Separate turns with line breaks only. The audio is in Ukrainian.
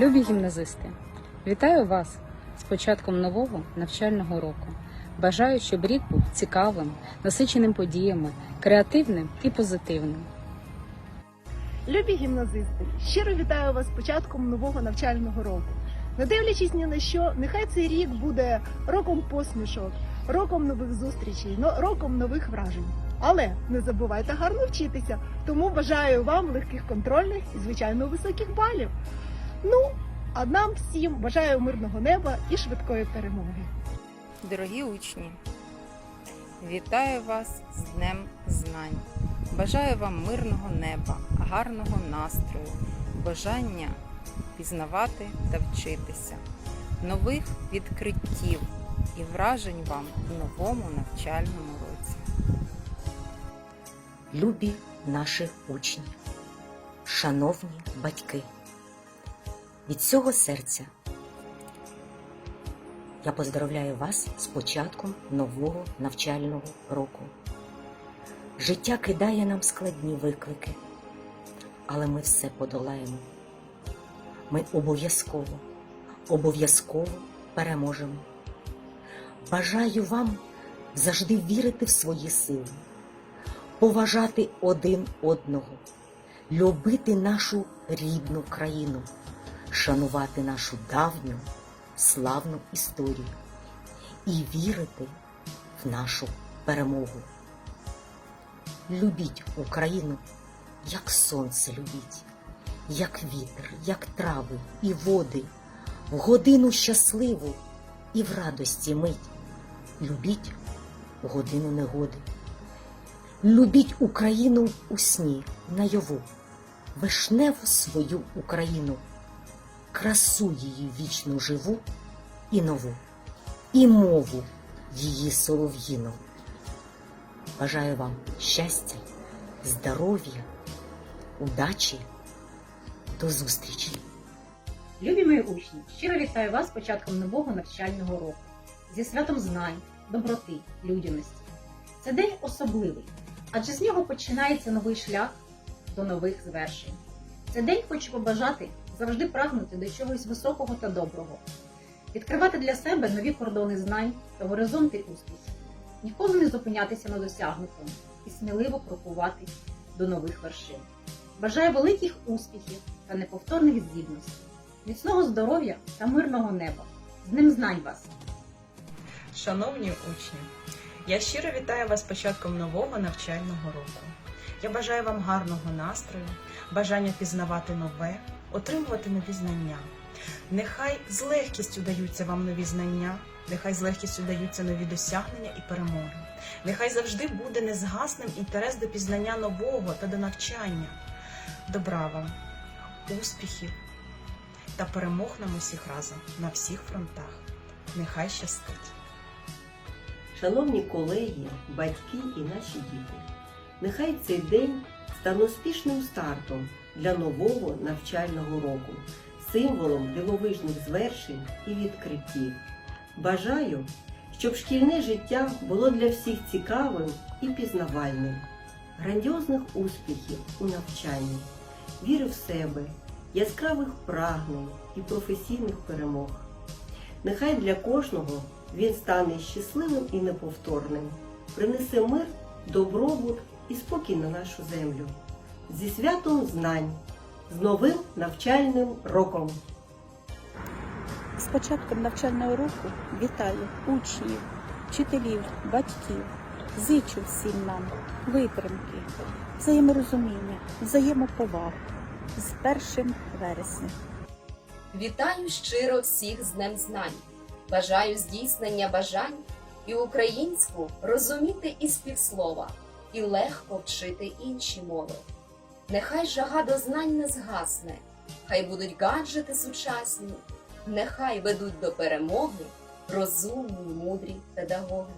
Любі гімназисти, вітаю вас з початком нового навчального року. Бажаю, щоб рік був цікавим, насиченим подіями, креативним і позитивним.
Любі гімназисти, щиро вітаю вас з початком нового навчального року. Не дивлячись ні на що, нехай цей рік буде роком посмішок, роком нових зустрічей, роком нових вражень. Але не забувайте гарно вчитися, тому бажаю вам легких контрольних і, звичайно, високих балів. Ну, а нам всім бажаю мирного неба і швидкої перемоги.
Дорогі учні, вітаю вас з Днем Знань. Бажаю вам мирного неба, гарного настрою, бажання пізнавати та вчитися, нових відкриттів і вражень вам у новому навчальному році.
Любі наші учні, шановні батьки, від всього серця я поздравляю вас з початком нового навчального року. Життя кидає нам складні виклики, але ми все подолаємо. Ми обов'язково, обов'язково переможемо. Бажаю вам завжди вірити в свої сили поважати один одного, любити нашу рідну країну, шанувати нашу давню славну історію і вірити в нашу перемогу. Любіть Україну, як сонце любіть, як вітер, як трави і води, в годину щасливу і в радості мить. Любіть в годину негоди. Любіть Україну у сні, наяву, вишневу свою Україну, красу її вічну живу і нову, і мову її солов'їну. Бажаю вам щастя, здоров'я, удачі, до зустрічі!
Любі мої учні, щиро вітаю вас з початком нового навчального року зі святом знань, доброти, людяності. Це день особливий, адже з нього починається новий шлях до нових звершень. Це день хочу побажати завжди прагнути до чогось високого та доброго, відкривати для себе нові кордони знань та горизонти успіхів, ніколи не зупинятися на досягнутому і сміливо крокувати до нових вершин. Бажаю великих успіхів та неповторних здібностей міцного здоров'я та мирного неба. З ним знань вас!
Шановні учні, я щиро вітаю вас початком нового навчального року. Я бажаю вам гарного настрою, бажання пізнавати нове, отримувати нові знання. Нехай з легкістю даються вам нові знання, нехай з легкістю даються нові досягнення і перемоги. Нехай завжди буде незгасним інтерес до пізнання нового та до навчання. Добра вам, успіхів та перемог нам усіх разом на всіх фронтах. Нехай щастить!
Шановні колеги, батьки і наші діти, нехай цей день стане успішним стартом для нового навчального року, символом дивовижних звершень і відкриттів. Бажаю, щоб шкільне життя було для всіх цікавим і пізнавальним, грандіозних успіхів у навчанні, віри в себе, яскравих прагнень і професійних перемог. Нехай для кожного він стане щасливим і неповторним, принесе мир, добробут і спокій на нашу землю. Зі святом знань, з новим навчальним роком!
З початком навчального року вітаю учнів, вчителів, батьків. Зичу всім нам витримки, взаєморозуміння, взаємоповагу з першим вереснем.
Вітаю щиро всіх з Днем Знань. Бажаю здійснення бажань і українську розуміти із півслова, і легко вчити інші мови. Нехай жага до знань не згасне, хай будуть гаджети сучасні, нехай ведуть до перемоги розумні, мудрі педагоги.